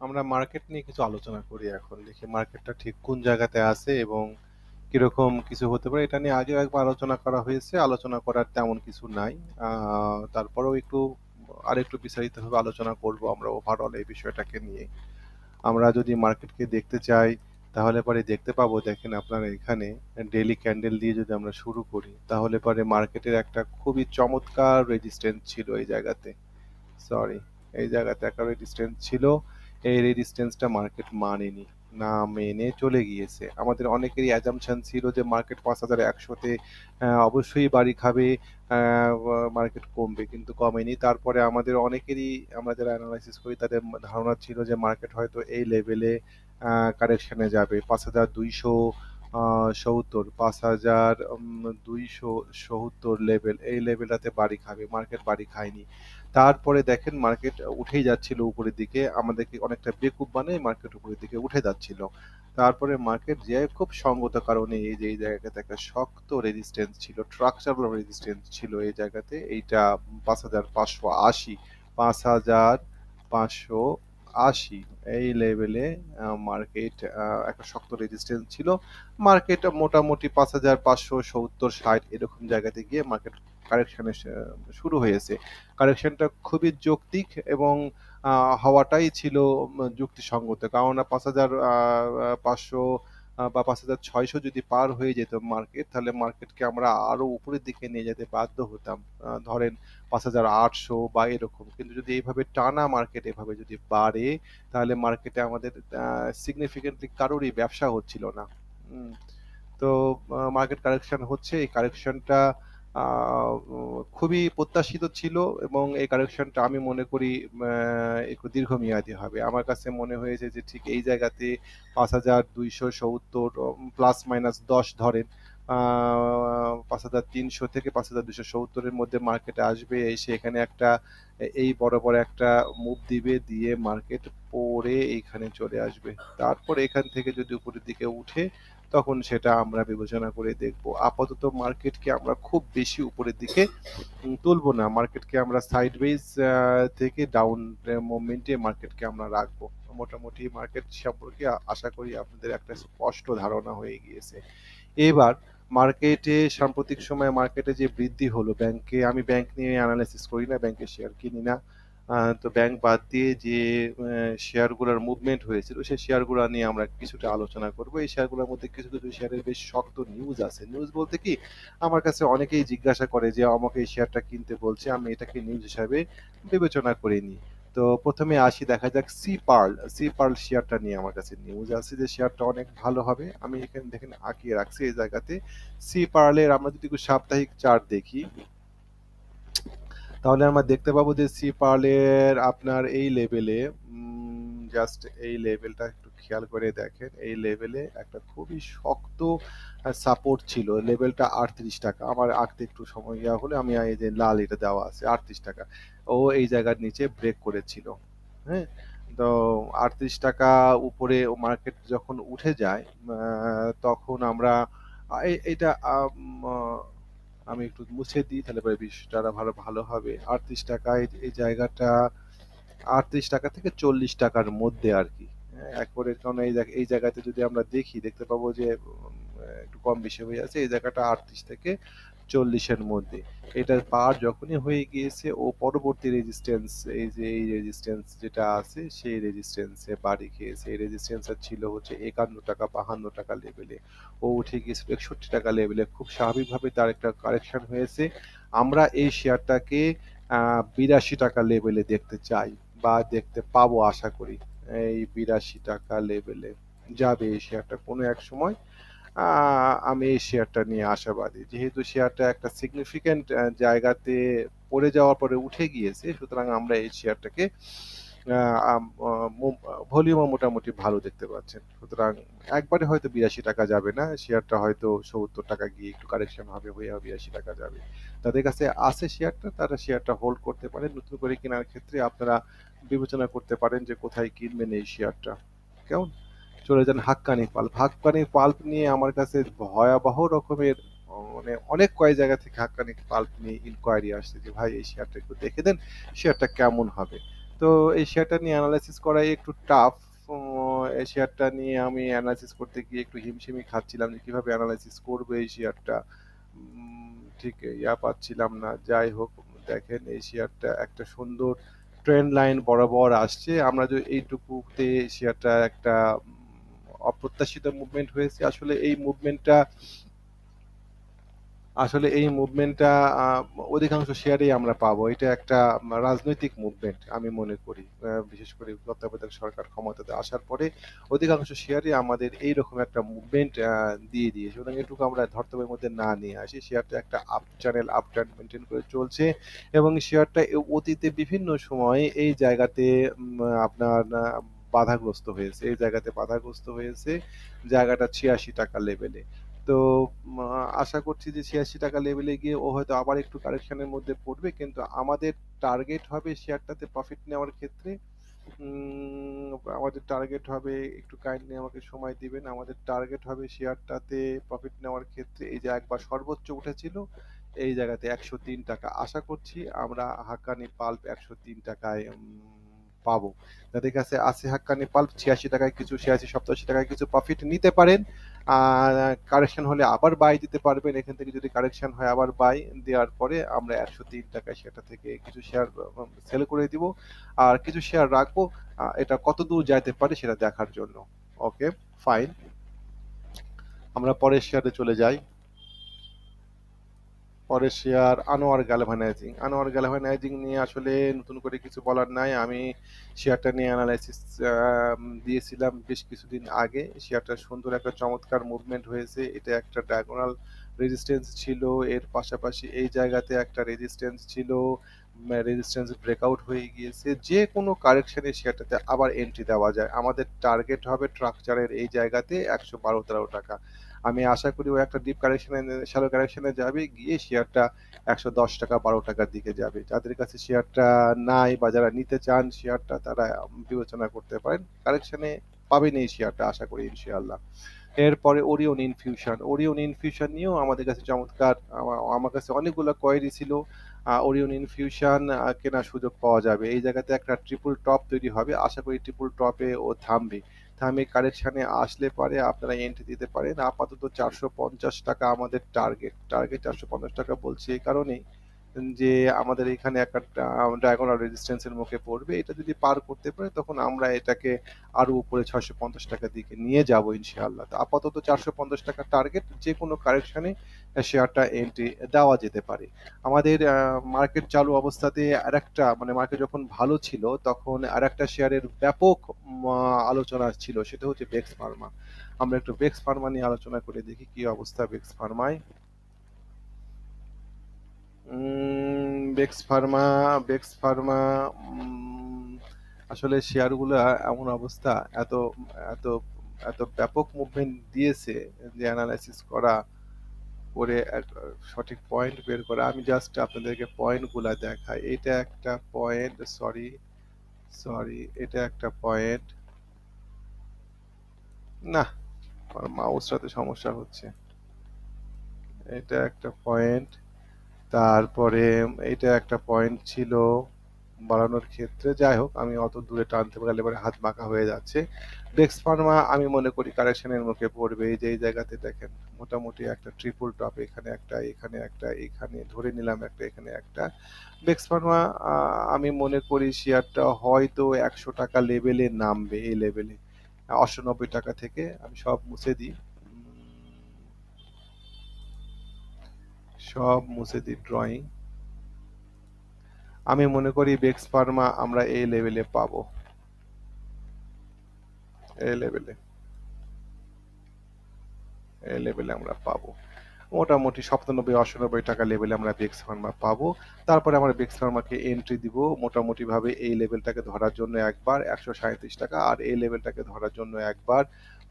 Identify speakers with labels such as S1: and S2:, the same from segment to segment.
S1: আমরা মার্কেট নিয়ে কিছু আলোচনা করি এখন, দেখি মার্কেটটা ঠিক কোন জায়গাতে আছে এবং কীরকম কিছু হতে পারে। এটা নিয়ে আগেও একবার আলোচনা করা হয়েছে, আলোচনা করার তেমন কিছু নাই। তারপরেও একটু, আরেকটু বিস্তারিতভাবে আলোচনা করব আমরা ওভারঅল এই বিষয়টাকে নিয়ে। আমরা যদি মার্কেটকে দেখতে চাই, তাহলে পরে দেখতে পাবো, দেখেন আপনারা এখানে ডেলি ক্যান্ডেল দিয়ে যদি আমরা শুরু করি, তাহলে পরে মার্কেটের একটা খুবই চমৎকার রেজিস্ট্যান্স ছিল এই জায়গাতে। সরি এই জায়গাতে একটা রেজিস্ট্যান্স ছিল। এই রেজিস্ট্যান্সটা মার্কেট মানেনি, না মেনে চলে গিয়েছে। আমাদের অনেকেরই অ্যাজামশান ছিল যে মার্কেট পাঁচ হাজার একশোতে অবশ্যই বাড়ি খাবে মার্কেট কমবে, কিন্তু কমেনি। তারপরে আমাদের অনেকেরই, আমরা যারা অ্যানালাইসিস করি, তাদের ধারণা ছিল যে মার্কেট হয়তো এই লেভেলে কারেকশানে যাবে। পাঁচ হাজার দুইশো সত্তর, পাঁচ হাজার দুইশো সত্তর লেভেল এই লেভেলটাতে বাড়ি খাবে মার্কেট বাড়ি খায়নি। তারপরে দেখেন মার্কেট উঠেই যাচ্ছিল উপরের দিকে, আমাদেরকে অনেকটা বেকুব বানিয়ে মার্কেট উপরের দিকে উঠে যাচ্ছিল। তারপরে মার্কেট যে খুব সঙ্গত কারণে এই যে, এই জায়গাটাতে একটা শক্ত রেজিস্ট্যান্স ছিল ট্রাকচারাল রেজিস্ট্যান্স ছিল এই জায়গাতে, এইটা পাঁচ হাজার পাঁচশো আশি, পাঁচ হাজার পাঁচশো আশি এই লেভেলে মার্কেট একটা শক্ত রেজিস্ট্যান্স ছিল। মার্কেট মোটামুটি পাঁচ হাজার পাঁচশো সত্তর, ষাট এরকম জায়গাতে গিয়ে মার্কেট কারেকশানে শুরু হয়েছে। কারেকশনটা খুবই যৌক্তিক এবং হওয়াটাই ছিল যুক্তিসঙ্গত। কারণ পাঁচ হাজার পাঁচশো বা পাঁচ হাজার ছয়শো যদি পার হয়ে যেত মার্কেট তাহলে মার্কেটকে আমরা আরও উপরের দিকে নিয়ে যেতে বাধ্য হতাম। ধরেন পাঁচ হাজার আটশো বা এরকম। কিন্তু যদি এইভাবে টানা মার্কেট এভাবে যদি বাড়ে, তাহলে মার্কেটে আমাদের সিগনিফিকেন্টলি কারোরই ব্যবসা হচ্ছিল না। তো মার্কেট কারেকশন হচ্ছে। এই কারেকশনটা খুবই প্রত্যাশিত ছিল এবং এই কারেকশনটা আমি মনে করি একটু দীর্ঘমেয়াদী হবে। আমার কাছে মনে হয়েছে যে ঠিক এই জায়গাতে পাঁচ হাজার দুইশো সত্তর প্লাস মাইনাস দশ ধরেন পাঁচ হাজার তিনশো থেকে পাঁচ হাজার দুশো সত্তরের মধ্যে মার্কেটে আসবে, এসে এখানে একটা, এই বড় বড় একটা মুভ দিবে, দিয়ে মার্কেট পরে এইখানে চলে আসবে। তারপর এখান থেকে যদি উপরের দিকে উঠে তখন সেটা আমরা বিবেচনা করে দেখব। আপাতত মার্কেটকে আমরা খুব বেশি উপরের দিকে তুলব না। মার্কেটকে আমরা সাইড সাইডওয়েজ থেকে ডাউন মুভমেন্টে মার্কেটকে আমরা রাখব। মোটামুটি মার্কেট সম্পর্কে আশা করি আপনাদের একটা স্পষ্ট ধারণা হয়ে গিয়েছে। এবার মার্কেটে সাম্প্রতিক সময়ে মার্কেটে যে বৃদ্ধি হলো ব্যাংকে আমি ব্যাংক নিয়ে অ্যানালাইসিস করি না ব্যাংকের শেয়ার কিনি না। তো ব্যাংক বাদ দিয়ে যে শেয়ারগুলোর মুভমেন্ট হয়েছিল, সেই শেয়ারগুলো নিয়ে আমরা কিছুটা আলোচনা করব। এই শেয়ারগুলোর মধ্যে কিছু কিছু শেয়ারের বেশ শক্ত নিউজ আছে। নিউজ বলতে কি, আমার কাছে অনেকেই জিজ্ঞাসা করে যে, আমাকে এই শেয়ারটা কিনতে বলছে, আমি এটাকে নিউজ হিসাবে বিবেচনা করিনি তো প্রথমে আসি, দেখা যাক সি পার্ল সি পার্ল শেয়ারটা নিয়ে আমার কাছে নিউজ আছে যে শেয়ারটা অনেক ভালো হবে। আমি এখানে দেখেন, আঁকিয়ে রাখছি এই জায়গাতে। সি পার্লের আমরা যদি সাপ্তাহিক চার্ট দেখি তাহলে আমরা দেখতে পাবো যে সি পার্লের আপনার এই লেভেলে জাস্ট এই লেভেলটা একটু খেয়াল করে দেখেন। এই লেভেলে একটা খুবই শক্ত সাপোর্ট ছিল। লেভেলটা আটত্রিশ টাকা। আমার আঁকতে একটু সময় ইয়া হলে আমি এই যে লাল এটা দেওয়া আছে, আটত্রিশ টাকা। ও এই জায়গার নিচে ব্রেক করেছিল। হ্যাঁ? তো আটত্রিশ টাকা উপরে মার্কেট যখন উঠে যায় তখন আমরা এটা আমি একটু মুছে দিই তাহলে পরে বিষয়টা ভালো ভালো হবে। আটত্রিশ টাকায় এই জায়গাটা আটত্রিশ টাকা থেকে চল্লিশ টাকার মধ্যে আর কি। হ্যাঁ, একবারে কারণ এই এই জায়গাতে যদি আমরা দেখি দেখতে পাবো যে একটু কম বেশি হয়ে যাচ্ছে এই জায়গাটা আটত্রিশ থেকে চল্লিশের মধ্যে। এটা পার যখনই হয়ে গিয়েছে, ও পরবর্তী রেজিস্ট্যান্স এই যে, এই রেজিস্ট্যান্স যেটা আছে, সেই রেজিস্ট্যান্সে বাড়ি খেয়েছে। এই রেজিস্ট্যান্স ছিল হচ্ছে একান্ন টাকা, বাহান্ন টাকা লেভেলে ও উঠে গিয়েছিল একষট্টি টাকা লেভেলে খুব স্বাভাবিকভাবে তার একটা কারেকশন হয়েছে। আমরা এই শেয়ারটাকে বিরাশি টাকা লেভেলে দেখতে চাই বা দেখতে পাবো আশা করি। এই বিরাশি টাকা লেভেলে যাবে এই শেয়ারটা কোনো এক সময়। আমি এই শেয়ারটা নিয়ে আশাবাদী। যেহেতু শেয়ারটা একটা সিগনিফিক্যান্ট জায়গাতে পড়ে যাওয়ার পরে উঠে গিয়েছে, সুতরাং আমরা এই শেয়ারটাকে ভলিউমও মোটামুটি ভালো দেখতে পাচ্ছেন। সুতরাং একবারে হয়তো বিরাশি টাকা যাবে না শেয়ারটা হয়তো সত্তর টাকা গিয়ে একটু কারেকশন হবে, হয়ে বিরাশি টাকা যাবে। তাদের কাছে আছে শেয়ারটা তারা শেয়ারটা হোল্ড করতে পারেন। নতুন করে কেনার ক্ষেত্রে আপনারা বিবেচনা করতে পারেন যে কোথায় কিনবেন এই শেয়ারটা কেমন? চলে যান হাক্কানি পাল্প। হাক্কানি পাল্প নিয়ে আমার কাছে ভয়াবহ রকমের মানে অনেক কয় জায়গা থেকে হাক্কানি পাল্প নিয়ে ইনকোয়ারি আসছে যে, ভাই, এই শেয়ারটা একটু দেখে দেন শেয়ারটা কেমন হবে? তো এই শেয়ারটা নিয়ে অ্যানালাইসিস করাই একটু টাফ এই শেয়ারটা নিয়ে আমি অ্যানালাইসিস করতে গিয়ে একটু হিমশিমি খাচ্ছিলাম যে, কীভাবে অ্যানালাইসিস করব এই শেয়ারটা ঠিক, ইয়া পাচ্ছিলাম না। যাই হোক, দেখেন এই শেয়ারটা একটা সুন্দর ট্রেন্ড লাইন বরাবর আসছে। আমরা যদি এইটুকুতে শেয়ারটা একটা অপ্রত্যাশিত মুভমেন্ট হয়েছে। আসলে এই মুভমেন্টটা আসলে এই মুভমেন্টটা অধিকাংশ শেয়ারেই আমরা পাবো। এটা একটা রাজনৈতিক মুভমেন্ট আমি মনে করি। বিশেষ করে তত্ত্বাবধায়ক সরকার ক্ষমতাতে আসার পরে অধিকাংশ শেয়ারে আমাদের এই রকম একটা মুভমেন্ট দিয়ে দিয়ে সুতরাং এটুকু আমরা ধর্তব্যের মধ্যে না নিয়ে আসি। শেয়ারটা একটা up channel up trend maintain করে চলছে এবং শেয়ারটা অতীতে বিভিন্ন সময় এই জায়গাতে আপনার বাধাগ্রস্ত হয়েছে, এই জায়গাতে বাধাগ্রস্ত হয়েছে জায়গাটা ছিয়াশি টাকা লেভেলে তো আশা করছি যে ছিয়াশি টাকা লেভেলে গিয়ে ও হয়তো আবার একটু কারেকশনের মধ্যে পড়বে, কিন্তু আমাদের টার্গেট হবে শেয়ারটাতে প্রফিট নেওয়ার ক্ষেত্রে আমাদের টার্গেট হবে একটু কাইন্ডলি আমাকে সময় দিবেন, আমাদের টার্গেট হবে শেয়ারটাতে প্রফিট নেওয়ার ক্ষেত্রে এই যে একবার সর্বোচ্চ উঠেছিল, এই জায়গাতে একশো তিন টাকা। আশা করছি আমরা হাক্কানি পাল্প একশো তিন টাকায় পাবো। যাদের কাছে আছে হাক্কানি পাল্প, ছিয়াশি টাকায় কিছু, ছিয়াশি, সপ্তাশি টাকায় কিছু প্রফিট নিতে পারেন। কারেকশন হলে আবার বাই দিতে পারবেন। এখান থেকে যদি কারেকশন হয়, আবার বাই দেওয়ার পরে আমরা একশো তিন টাকায় সেটা থেকে কিছু শেয়ার সেল করে দিব। আর কিছু শেয়ার রাখব এটা কত দূর যাইতে পারে সেটা দেখার জন্য। ওকে ফাইন আমরা পরের শেয়ারে চলে যাই। পরের share Anwar Galvanizing Anwar Galvanizing নিয়ে আসলে নতুন করে কিছু বলার নাই। আমি শেয়ারটা নিয়ে অ্যানালাইসিস দিয়েছিলাম বেশ কিছুদিন আগে। শেয়ারটা সুন্দর একটা চমৎকার মুভমেন্ট হয়েছে। এটা একটা ডায়াগোনাল রেজিস্ট্যান্স ছিল। এর পাশাপাশি এই জায়গাতে একটা রেজিস্ট্যান্স ছিল। রেজিস্ট্যান্স ব্রেকআউট হয়ে গিয়েছে। যে কোনো কারেকশানে শেয়ারটাতে আবার এন্ট্রি দেওয়া যায়। আমাদের টার্গেট হবে স্ট্রাকচারের এই জায়গাতে একশো বারো তেরো টাকা। আমি আশা করি ও একটা ডিপ কারেকশনে শ্যালো কারেকশনে যাবে, গিয়ে শেয়ারটা একশো দশ টাকা, বারো টাকার দিকে যাবে। যাদের কাছে শেয়ারটা নাই বা যারা নিতে চান শেয়ারটা তারা বিবেচনা করতে পারেন। কারেকশনে পাবেন এই শেয়ারটা আশা করি, ইনশাআল্লাহ। এরপরে ওরিয়ন ইনফিউশন ওরিয়ন ইনফিউশন নিয়েও আমাদের কাছে চমৎকার আমার কাছে অনেকগুলো কোয়েরি ছিল। ওরিয়ন ইনফিউশন কেনার সুযোগ পাওয়া যাবে। এই জায়গাতে একটা ট্রিপল টপ তৈরি হবে। আশা করি ট্রিপল টপে ও থামবে। থামে কারেকশনে আসলে পরে, আপনারা এন্ট্রি দিতে পারেন। আপাতত চারশো পঞ্চাশ টাকা আমাদের টার্গেট টার্গেট চারশো পঞ্চাশ টাকা বলছি এই কারণেই। যে, আমাদের এখানে একটা ডায়াগোনাল রেজিস্ট্যান্সের মুখে পড়বে। এটা যদি পার করতে পারে, তখন আমরা এটাকে আরও উপরে ছয়শো পঞ্চাশ টাকার দিকে নিয়ে যাব ইনশাআল্লাহ। তো আপাতত চারশো পঞ্চাশ টাকা টার্গেট যে কোনো কারেকশনে শেয়ারটা এন্ট্রি দেওয়া যেতে পারে। আমাদের মার্কেট চালু অবস্থাতে আরেকটা মানে মার্কেট যখন ভালো ছিল, তখন আর একটা শেয়ারের ব্যাপক আলোচনা ছিল, সেটা হচ্ছে বেক্স ফার্মা আমরা একটু বেক্স ফার্মা নিয়ে আলোচনা করে দেখি কি অবস্থা বেক্স ফার্মায় বেক্স ফার্মা বেক্স ফার্মা আসলে শেয়ারগুলো এমন অবস্থা, এত এত এত ব্যাপক মুভমেন্ট দিয়েছে যে অ্যানালাইসিস করা, করে সঠিক পয়েন্ট বের করা। আমি জাস্ট আপনাদেরকে পয়েন্টগুলা দেখাই। এটা একটা পয়েন্ট সরি সরি এটা একটা পয়েন্ট না, আমার মাউসটাতে সমস্যা হচ্ছে। এটা একটা পয়েন্ট তারপরে এটা একটা পয়েন্ট ছিল বাড়ানোর ক্ষেত্রে। যাই হোক, আমি অত দূরে টানতে পারলে এবারে হাত বাঁকা হয়ে যাচ্ছে। ডেক্স ফার্মা আমি মনে করি কারেকশনের মুখে পড়বে। এই যে, এই জায়গাতে দেখেন, মোটামুটি একটা ট্রিপল টপ এখানে একটা এখানে একটা, এখানে ধরে নিলাম একটা, এখানে একটা। ডেক্স ফার্মা আমি মনে করি শেয়ারটা হয়তো একশো টাকা লেভেলে নামবে এই লেভেলে অষ্টানব্বই টাকা থেকে আমি সব মুছে দিই। সব মুছে দিই ড্রয়িং আমি মনে করি বেক্স ফার্মা আমরা এই লেভেলে পাবো। এই লেভেলে এই লেভেলে আমরা পাবো। মোটামুটি সপ্তানব্বই অষ্টানব্বই টাকা লেভেলে আমরা বেক্স ফার্মা পাবো। তারপরে আমরা বেক্স ফার্মাকে এন্ট্রি দিব মোটামুটি ভাবে এই লেভেলটাকে ধরার জন্য একবার একশো সাঁত্রিশ টাকা আর এই লেভেলটাকে ধরার জন্য একবার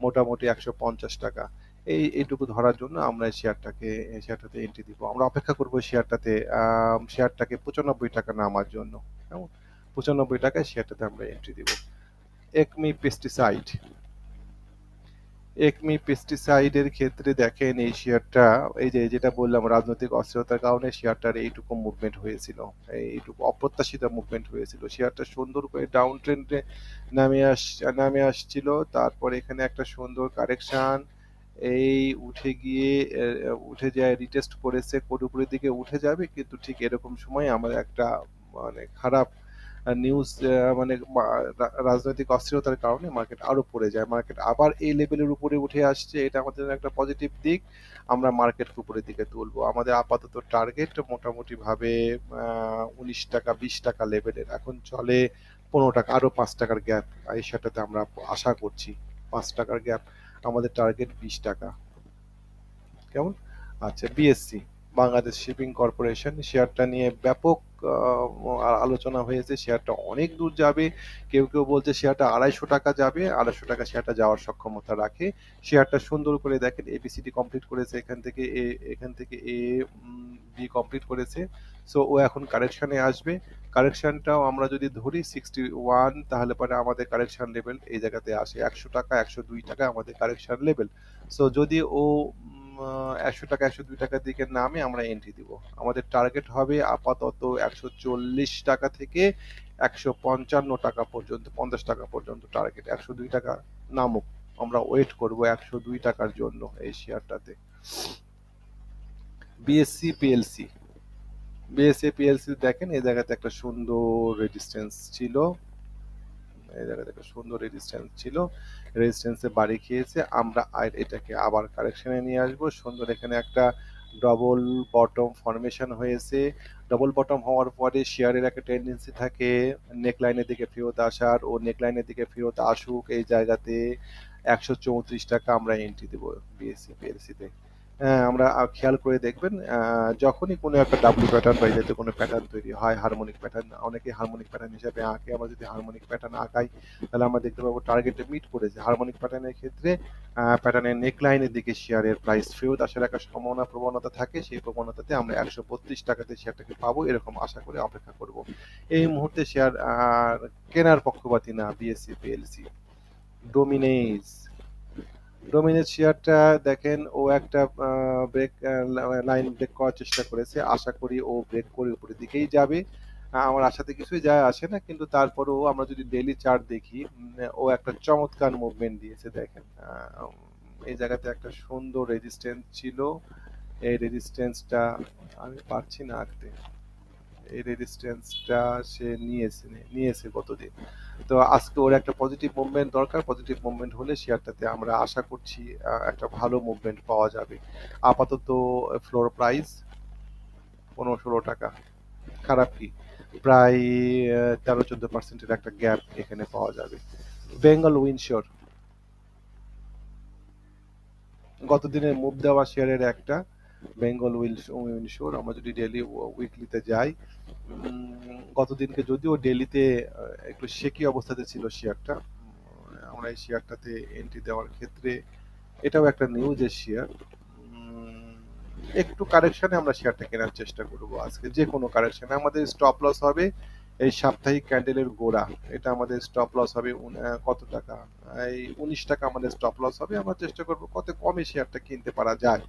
S1: মোটামুটি একশো পঞ্চাশ টাকা। এই, এইটুকু ধরার জন্য আমরা শেয়ারটাকে শেয়ারটাতে এন্ট্রি দিব। আমরা অপেক্ষা করব শেয়ারটাতে শেয়ারটাকে পঁচানব্বই টাকা নামার জন্য। কেমন? পঁচানব্বই টাকায় শেয়ারটাতে আমরা এন্ট্রি দিব। একমি পেস্টিসাইড একমি পেস্টিসাইডের ক্ষেত্রে দেখেন এই শেয়ারটা এই যে, যেটা বললাম, রাজনৈতিক অস্থিরতার কারণে শেয়ারটার এইটুকু মুভমেন্ট হয়েছিল। এইটুকু অপ্রত্যাশিত মুভমেন্ট হয়েছিল। শেয়ারটা সুন্দর করে ডাউন ট্রেন্ডে নামে আস নামে আসছিল। তারপর এখানে একটা সুন্দর কারেকশন এই উঠে গিয়ে উঠে যায় রিটেস্ট করেছে, কোড উপরের দিকে উঠে যাবে, কিন্তু ঠিক এরকম সময় আমার একটা মানে খারাপ নিউজ মানে রাজনৈতিক অস্থিরতার কারণে মার্কেট আরও পড়ে যায়। মার্কেট আবার এই লেভেলের উপরে উঠে আসছে, এটা আমাদের একটা পজিটিভ দিক। আমরা মার্কেট উপরের দিকে তুলবো। আমাদের আপাতত টার্গেট মোটামুটি ভাবে উনিশ টাকা, বিশ টাকা লেভেলের এখন চলে পনেরো টাকা, আরও পাঁচ টাকার গ্যাপ এই সেটাতে আমরা আশা করছি, পাঁচ টাকার গ্যাপ আমাদের টার্গেট বিশ টাকা। কেমন? আচ্ছা বিএসসি বাংলাদেশ শিপিং কর্পোরেশন শেয়ারটা নিয়ে ব্যাপক আলোচনা হয়েছে। শেয়ারটা অনেক দূর যাবে। কেউ কেউ বলছে শেয়ারটা আড়াইশো টাকা যাবে। আড়াইশো টাকা শেয়ারটা যাওয়ার সক্ষমতা রাখে। শেয়ারটা সুন্দর করে দেখেন এবিসিডি কমপ্লিট করেছে এখান থেকে, এ, এখান থেকে এ বি কমপ্লিট করেছে। সো ও এখন কারেকশানে আসবে। কারেকশনটাও আমরা যদি ধরি সিক্সটি ওয়ান তাহলে পরে আমাদের কারেকশান লেভেল এই জায়গাতে আসে। একশো টাকা, একশো দুই টাকা আমাদের কারেকশন লেভেল সো যদি ও একশো টাকা, একশো দুই টাকার দিকে নামে, আমরা এন্ট্রি দিব। আমাদের টার্গেট হবে আপাতত একশো চল্লিশ টাকা থেকে একশো পঞ্চান্ন টাকা পর্যন্ত, পঞ্চাশ টাকা পর্যন্ত টার্গেট একশো দুই টাকা নামুক। আমরা ওয়েট করব একশো দুই টাকার জন্য এই শেয়ারটাতে বিএসসি পিএলসি বিএসসি পিএলসি দেখেন, এই জায়গাতে একটা সুন্দর রেজিস্ট্যান্স ছিল। এই জায়গাতে একটা সুন্দর রেজিস্ট্যান্স ছিল। রেজিস্ট্যান্সে বাড়ি খেয়েছে। আমরা আর এটাকে আবার কারেকশনে নিয়ে আসব। সুন্দর এখানে একটা ডবল বটম ফরমেশন হয়েছে। ডবল বটম হওয়ার পরে শেয়ারের একটা টেন্ডেন্সি থাকে। নেকলাইনের দিকে ফেরত আসার ও নেকলাইনের দিকে ফেরত আসুক এই জায়গাতে একশো চৌত্রিশ টাকা আমরা এন্ট্রি দেবো বিএসসি পিএলসিতে আমরা খেয়াল করে দেখবেন যখনই কোনো একটা ডাব্লিউ প্যাটার্ন বা এতে কোনো প্যাটার্ন তৈরি হয় হারমোনিক প্যাটার্ন অনেকে হারমোনিক প্যাটার্ন হিসাবে আঁকে, আমরা যদি হারমোনিক প্যাটার্ন আঁকাই, তাহলে আমরা দেখতে পাবো টার্গেটে মিট করেছে। হারমোনিক প্যাটার্নের ক্ষেত্রে প্যাটার্নের নেকলাইনের দিকে শেয়ারের প্রাইস ফেরত আসার একটা সম্ভাবনা, প্রবণতা থাকে, সেই প্রবণতাতে আমরা একশো বত্রিশ টাকাতে শেয়ারটাকে পাবো, এরকম আশা করে অপেক্ষা করব। এই মুহূর্তে শেয়ার কেনার পক্ষপাতি না বিএসসি পিএলসি ডোমিনেজ ডোমিনেজ শেয়ারটা দেখেন, ও একটা ব্রেক লাইন ব্রেক করার চেষ্টা করেছে। আশা করি ও ব্রেক করে উপরের দিকেই যাবে। আমার আশাতে কিছুই যায় আসে না, কিন্তু তারপরেও আমরা যদি ডেলি চার্ট দেখি ও একটা চমৎকার মুভমেন্ট দিয়েছে, দেখেন। এই জায়গাতে একটা সুন্দর রেজিস্ট্যান্স ছিল। এই রেজিস্ট্যান্সটা আমি পারছি না আঁকতে। এই রেজিস্ট্যান্সটা সে নিয়েছে নিয়েছে গতদিন তো আজকে ওর একটা পজিটিভ মুভমেন্ট দরকার পজিটিভ মুভমেন্ট হলে শেয়ারটাতে আমরা আশা করছি একটা ভালো মুভমেন্ট পাওয়া যাবে। আপাতত ফ্লোর প্রাইস পনেরো ষোলো টাকা। খারাপ কি? প্রায় তেরো চোদ্দ পার্সেন্টের একটা গ্যাপ এখানে পাওয়া যাবে। বেঙ্গল উইনশোর গত দিনের মুভ দেওয়া শেয়ারের একটা বেঙ্গল উইল উইনশোর আমরা যদি ডেলি উইকলিতে যাই গতদিনকে যদিও ডেলিতে একটু শেকি অবস্থাতে ছিল শেয়ারটা আমরা এই শেয়ারটাতে এন্ট্রি দেওয়ার ক্ষেত্রে, এটাও একটা নিউজের শেয়ার একটু কারেকশনে আমরা শেয়ারটা কেনার চেষ্টা করব আজকে, যে কোনো কারেকশনে আমাদের স্টপ লস হবে এই সাপ্তাহিক ক্যান্ডেলের গোড়া, এটা আমাদের স্টপ লস হবে কত টাকা? এই উনিশ টাকা আমাদের স্টপ লস হবে, আমরা চেষ্টা করব কত কমে শেয়ারটা কিনতে পারা যায়।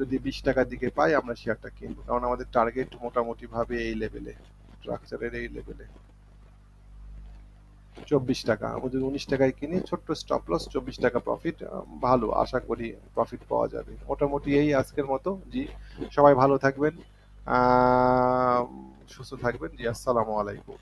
S1: যদি বিশ টাকার দিকে পাই, আমরা শেয়ারটা কিনবো। কারণ আমাদের টার্গেট মোটামুটি ভাবে এই লেভেলে স্ট্রাকচারের এই লেভেলে চব্বিশ টাকা। আমরা যদি উনিশ টাকায় কিনি, ছোট্ট স্টপ লস চব্বিশ টাকা প্রফিট ভালো। আশা করি প্রফিট পাওয়া যাবে। মোটামুটি এই আজকের মতো। জি, সবাই ভালো থাকবেন। সুস্থ থাকবেন। জি, আসসালামু আলাইকুম।